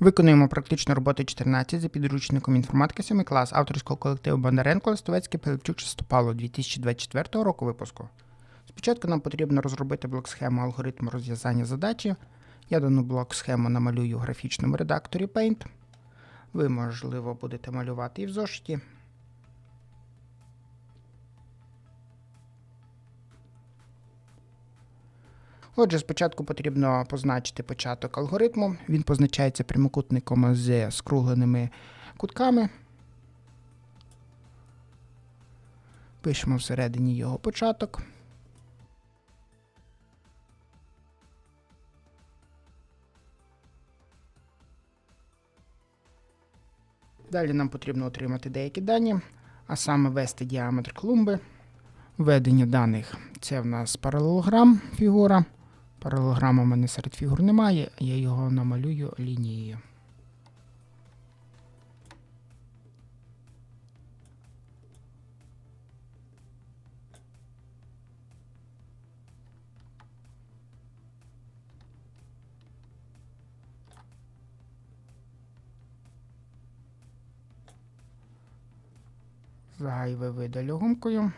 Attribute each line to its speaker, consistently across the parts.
Speaker 1: Виконуємо практичну роботу 14 за підручником інформатики 7 клас авторського колективу Бондаренко Листовецький Пилипчук Шестопало 2024 року випуску. Спочатку нам потрібно розробити блок-схему алгоритму розв'язання задачі. Я дану блок-схему намалюю в графічному редакторі Paint. Ви, можливо, будете малювати і в зошиті. Отже, спочатку потрібно позначити початок алгоритму. Він позначається прямокутником з скругленими кутками. Пишемо всередині його початок. Далі нам потрібно отримати деякі дані, а саме ввести діаметр клумби. Введення даних це в нас паралелограм фігура. Паралелограма в мене серед фігур немає, я його намалюю лінією. Зайве видалю гумкою.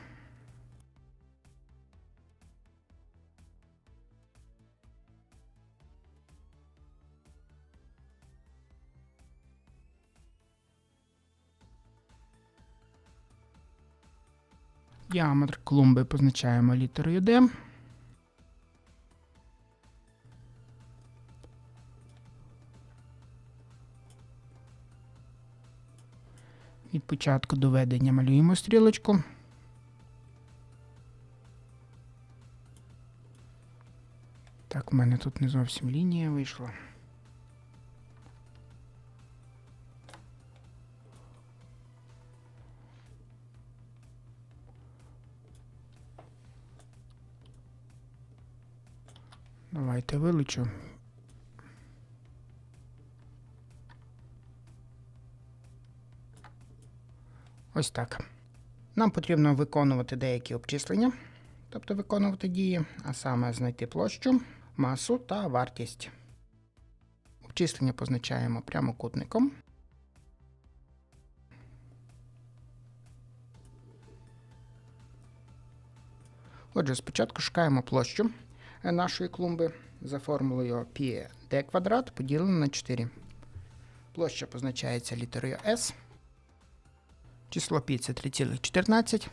Speaker 1: Діаметр клумби позначаємо літерою D. Від початку до ведення малюємо стрілочку. Так, в мене тут не зовсім лінія вийшла. Давайте вилучу. Ось так. Нам потрібно виконувати деякі обчислення, тобто виконувати дії, а саме знайти площу, масу та вартість. Обчислення позначаємо прямокутником. Отже, спочатку шукаємо площу нашої клумби за формулою π d квадрат поділено на 4. Площа позначається літерою S. Число π це 3,14.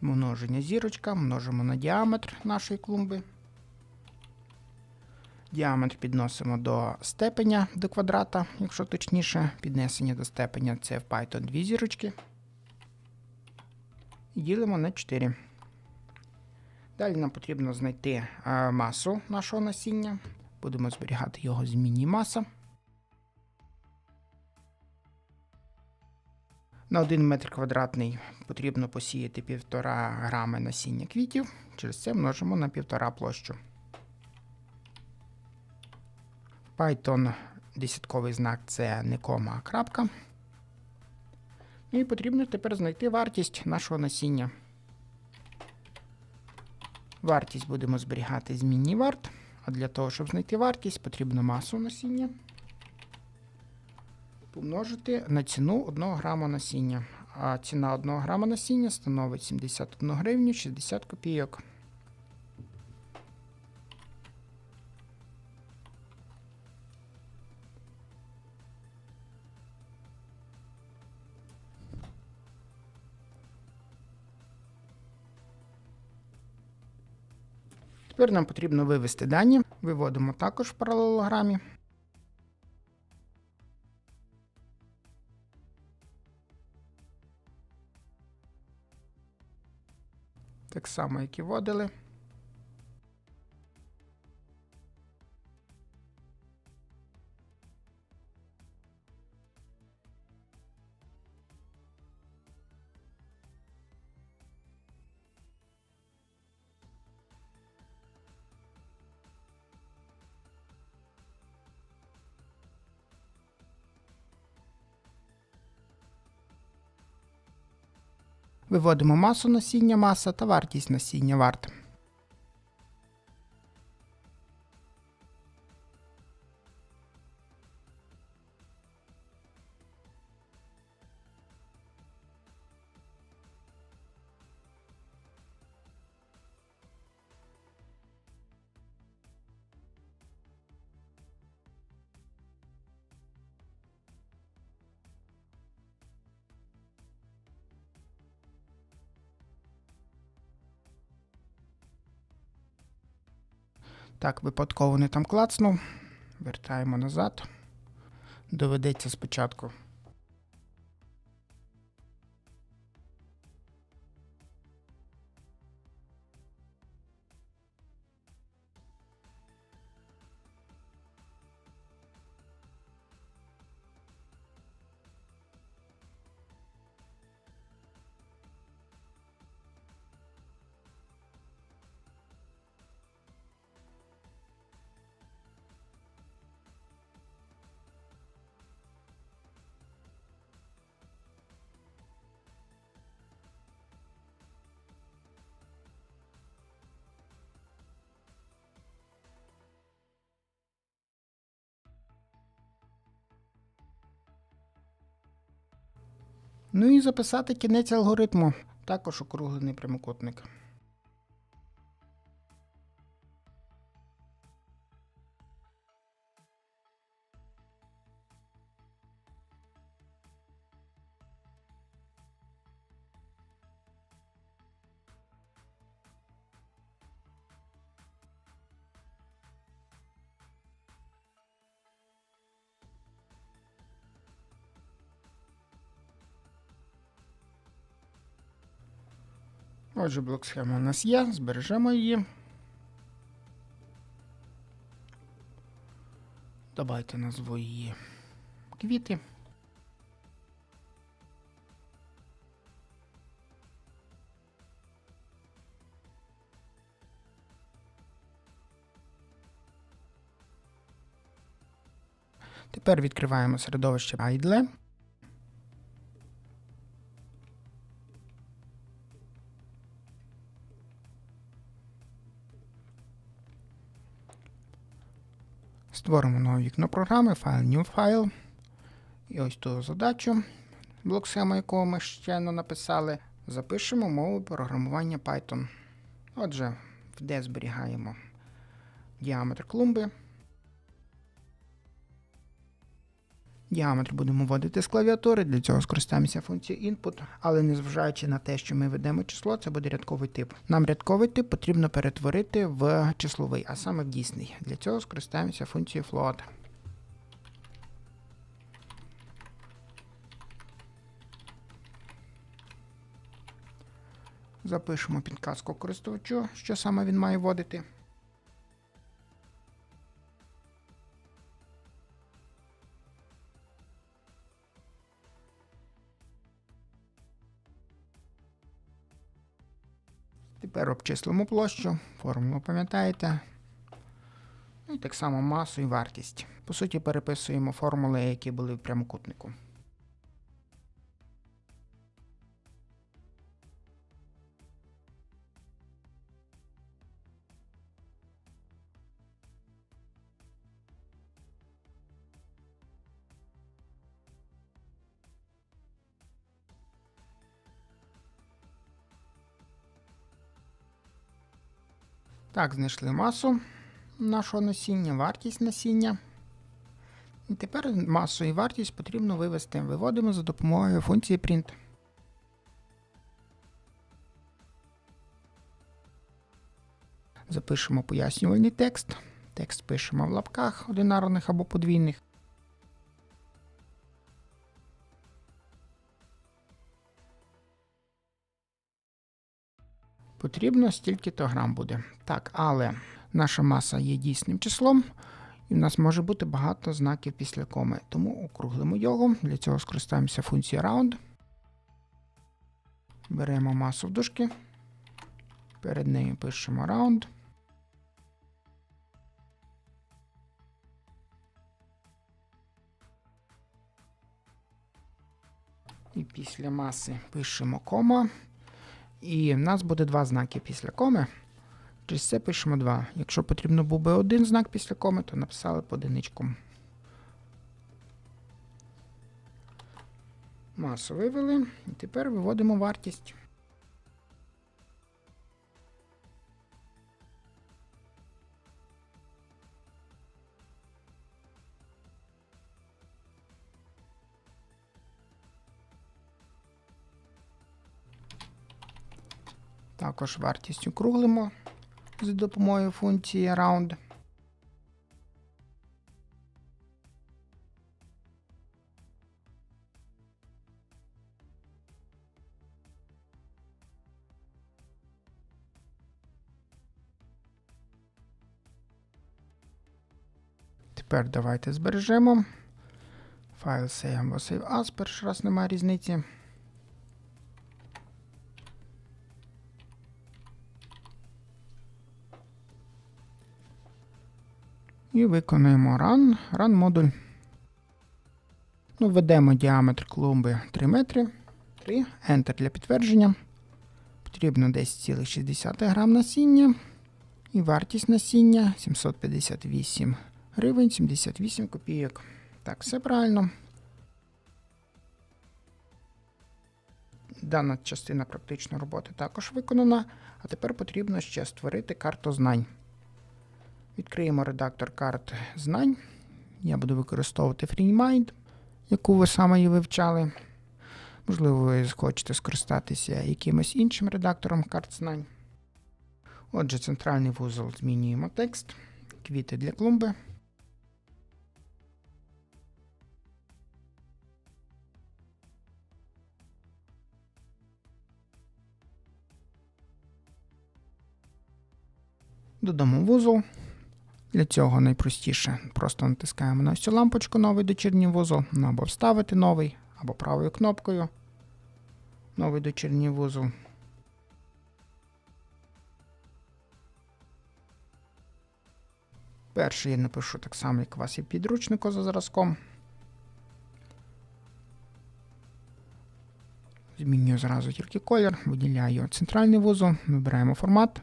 Speaker 1: Множення зірочка, множимо на діаметр нашої клумби. Діаметр підносимо до степеня до квадрата, якщо точніше, піднесення до степеня це в Python 2 зірочки. І ділимо на 4. Далі нам потрібно знайти масу нашого насіння. Будемо зберігати його з міні-маса. На 1 метр квадратний потрібно посіяти 1,5 грами насіння квітів. Через це множимо на 1,5 площу. Python десятковий знак це не кома, а крапка. І потрібно тепер знайти вартість нашого насіння. Вартість будемо зберігати з міні-варт. А для того, щоб знайти вартість, потрібно масу насіння помножити на ціну 1 грама насіння. А ціна 1 грама насіння становить 71 гривню 60 копійок. Тепер нам потрібно вивести дані. Виводимо також в паралелограмі. Так само, як і вводили. Виводимо масу насіння маса та вартість насіння варт. Так, випадково не там клацнув. Вертаємо назад. Доведеться спочатку. Ну і записати кінець алгоритму. Також округлений прямокутник. Отже, блок схема у нас є, збережемо її. Давайте назву її квіти. Тепер відкриваємо середовище Idle. Створимо нове вікно програми, файл New File. І ось ту задачу, блок схема, якого ми щойно написали, запишемо мову програмування Python. Отже, де зберігаємо діаметр клумби. Діаметр будемо вводити з клавіатури, для цього скористаємося функцією input, але незважаючи на те, що ми ведемо число, це буде рядковий тип. Нам рядковий тип потрібно перетворити в числовий, а саме в дійсний. Для цього скористаємося функцією float. Запишемо підказку користувачу, що саме він має вводити. Тепер обчислимо площу, формулу пам'ятаєте. Ну І так само масу і вартість. По суті, переписуємо формули, які були в прямокутнику. Так, знайшли масу нашого насіння, вартість насіння. І тепер масу і вартість потрібно вивести. Виводимо за допомогою функції print. Запишемо пояснювальний текст. Текст пишемо в лапках одинарних або подвійних. Потрібно стільки-то грам буде. Так, але наша маса є дійсним числом, і в нас може бути багато знаків після коми. Тому округлимо його. Для цього скористаємося функцією round. Беремо масу в дужки. Перед нею пишемо round. І після маси пишемо кома. І в нас буде два знаки після коми. Через це пишемо два. Якщо потрібно був би один знак після коми, то написали по одиничку. Масу вивели. І тепер виводимо вартість. Також вартість округлимо за допомогою функції round. Тепер давайте збережемо. Файл Save або Save As, перший раз немає різниці. І виконуємо run, run модуль. Ну, введемо діаметр клумби 3 метри. 3. Enter для підтвердження. Потрібно 10,6 грам насіння. І вартість насіння 758 гривень 78 копійок. Так, все правильно. Дана частина практичної роботи також виконана. А тепер потрібно ще створити карту знань. Відкриємо редактор карт знань. Я буду використовувати FreeMind, яку ви саме її вивчали. Можливо, ви хочете скористатися якимось іншим редактором карт знань. Отже, центральний вузол змінюємо текст, квіти для клумби. Додамо вузол. Для цього найпростіше просто натискаємо на цю лампочку новий дочірній вузол, ну, або вставити новий, або правою кнопкою. Новий дочірній вузол. Перший я напишу так само, як у вас є підручнику за зразком. Змінюю зразу тільки колір, виділяю центральний вузол, вибираємо формат,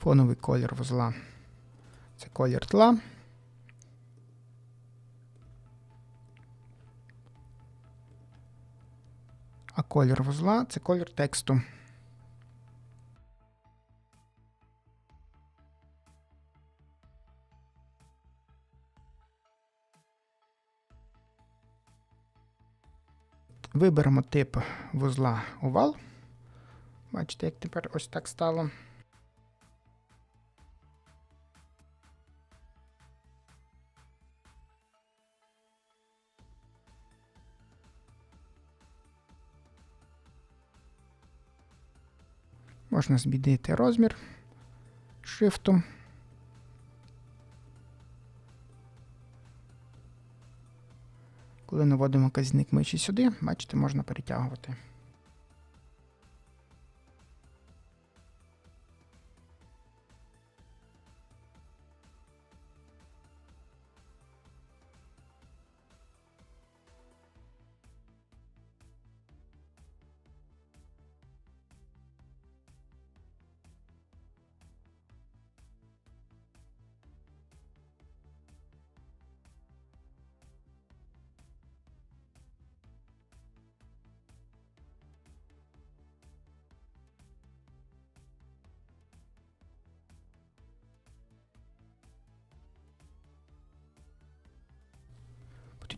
Speaker 1: фоновий колір вузла. Це колір тла. А колір вузла це колір тексту. Виберемо тип вузла овал. Бачите, як тепер ось так стало. Можна змінити розмір шрифту. Коли наводимо казник миші сюди, бачите, можна перетягувати.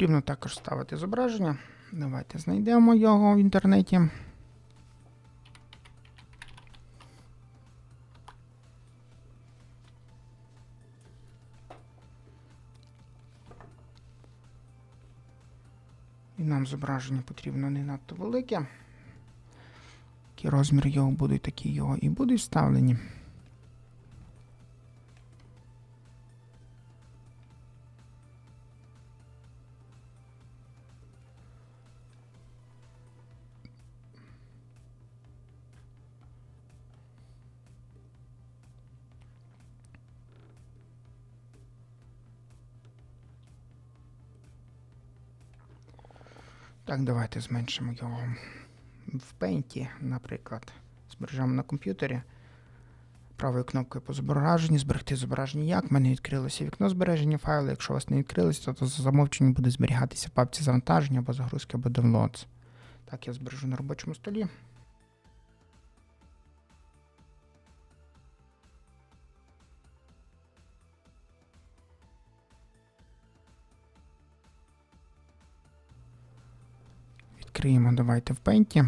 Speaker 1: Потрібно також ставити зображення. Давайте знайдемо його в інтернеті. І нам зображення потрібно не надто велике. Який розмір його буде, такі його і будуть вставлені. Так, давайте зменшимо його в пейнті, наприклад. Збережемо на комп'ютері. Правою кнопкою по зображенню, зберегти зображення як. В мене відкрилося вікно збереження файлу. Якщо у вас не відкрилося, то за замовченням буде зберігатися папці завантаження або загрузки, або downloads. Так, я збережу на робочому столі. Відкриємо, давайте в пенті.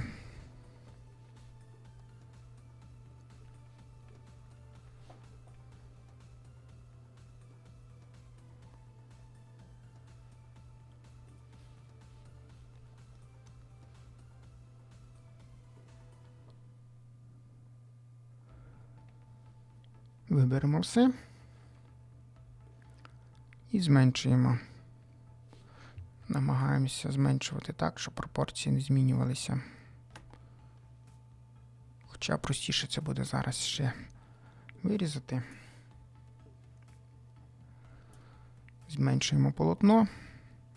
Speaker 1: Виберемо все. І зменшуємо. Намагаємося зменшувати так, щоб пропорції не змінювалися. Хоча простіше це буде зараз ще вирізати. Зменшуємо полотно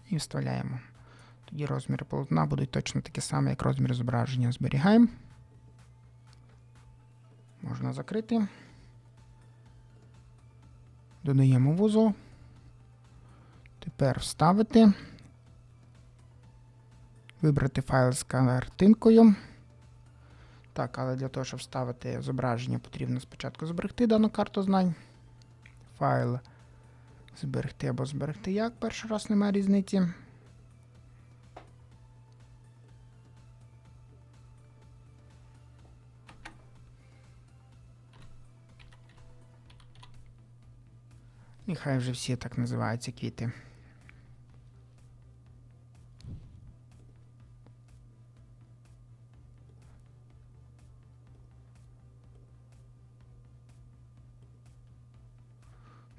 Speaker 1: і вставляємо. Тоді розміри полотна будуть точно такі самі, як розмір зображення. Зберігаємо. Можна закрити. Додаємо вузол. Тепер вставити. Вибрати файл з картинкою. Так, але для того, щоб вставити зображення, потрібно спочатку зберегти дану карту знань. Файл зберегти або зберегти як. Перший раз немає різниці. Нехай вже всі так називаються квіти.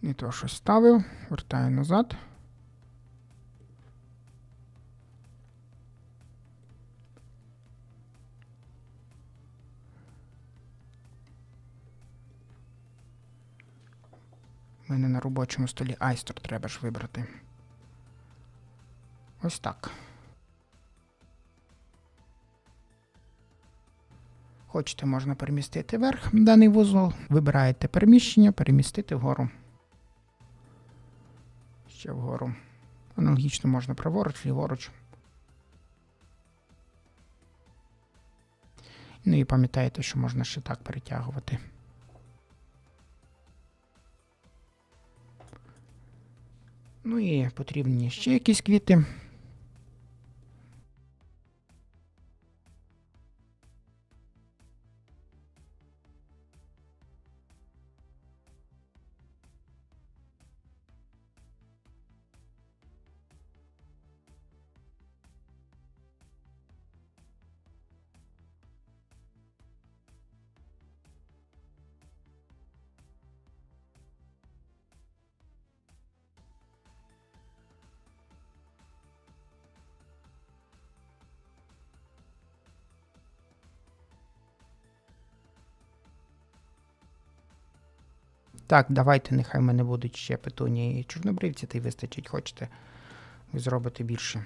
Speaker 1: Не то щось ставив, вертаю назад. У мене на робочому столі айстер треба ж вибрати. Ось так. Хочете, можна перемістити вверх даний вузол. Вибираєте переміщення, перемістити вгору. Ще вгору. Аналогічно можна праворуч, ліворуч. Ну і пам'ятаєте, що можна ще так перетягувати. Ну і потрібні ще якісь квіти. Так, давайте, нехай мене будуть ще петуні і чорнобривці, та й вистачить. Хочете, ви зробите більше.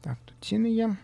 Speaker 1: Так, тут ціни є.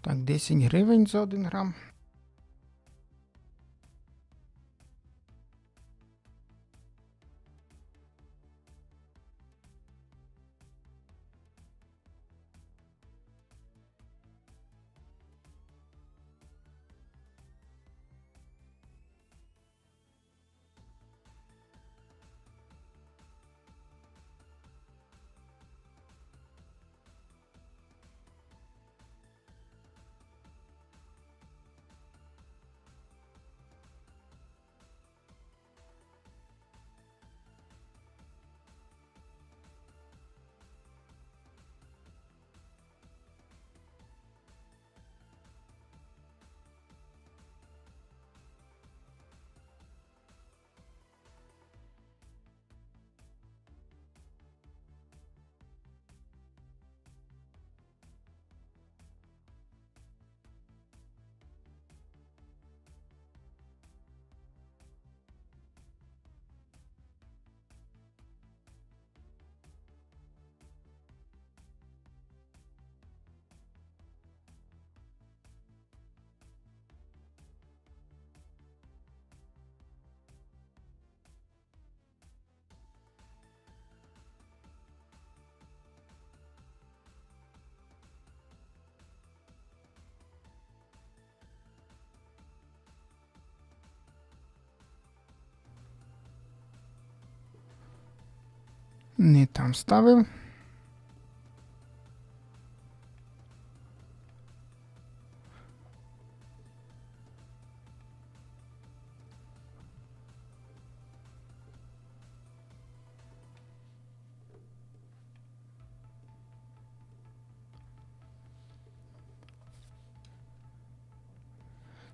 Speaker 1: Так, 10 гривень за 1 грам. Не там ставив.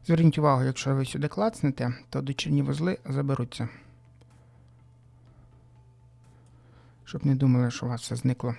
Speaker 1: Зверніть увагу, якщо ви сюди клацнете, то дочірні вузли заберуться. Щоб не думали, що у вас все зникло.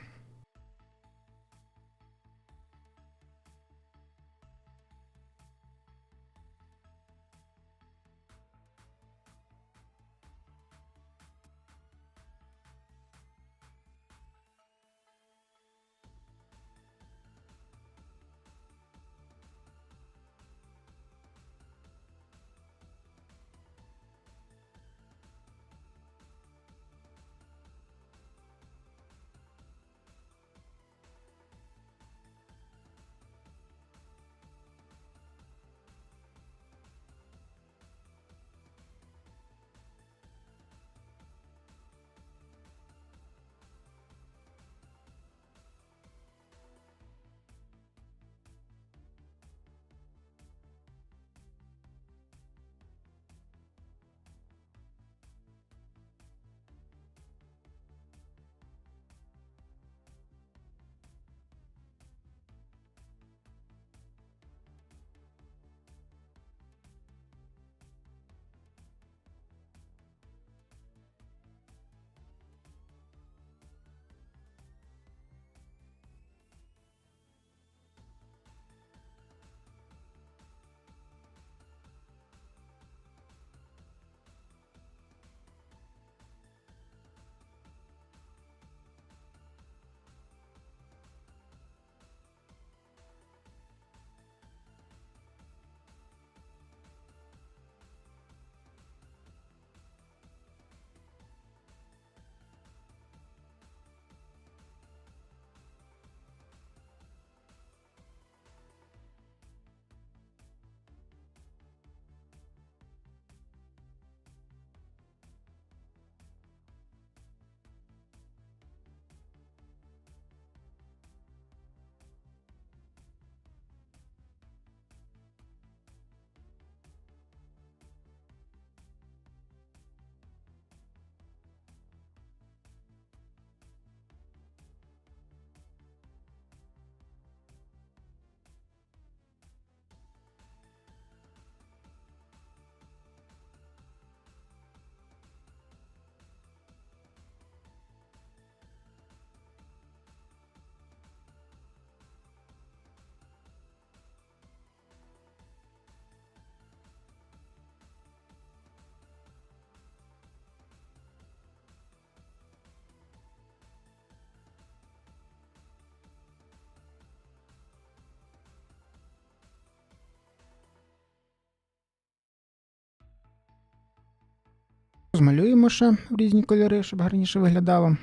Speaker 1: Змалюємо ще в різні кольори, щоб гарніше виглядало.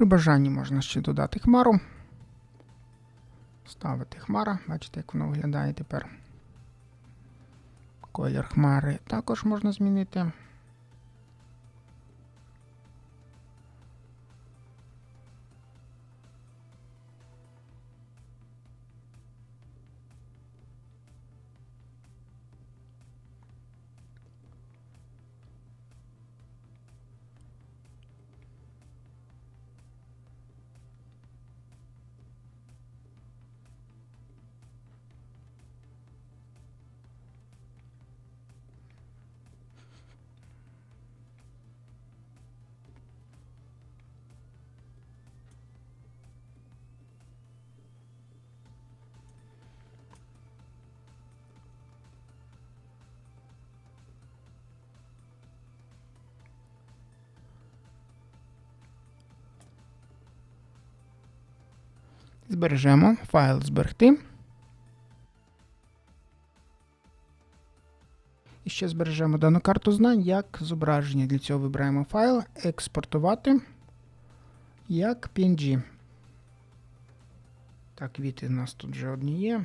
Speaker 1: При бажанні можна ще додати хмару. Ставити хмара, бачите, як воно виглядає тепер. Колір хмари також можна змінити. Збережемо файл зберегти. І ще збережемо дану карту знань як зображення. Для цього вибираємо файл, експортувати як PNG. Так, квіти у нас тут вже одні є.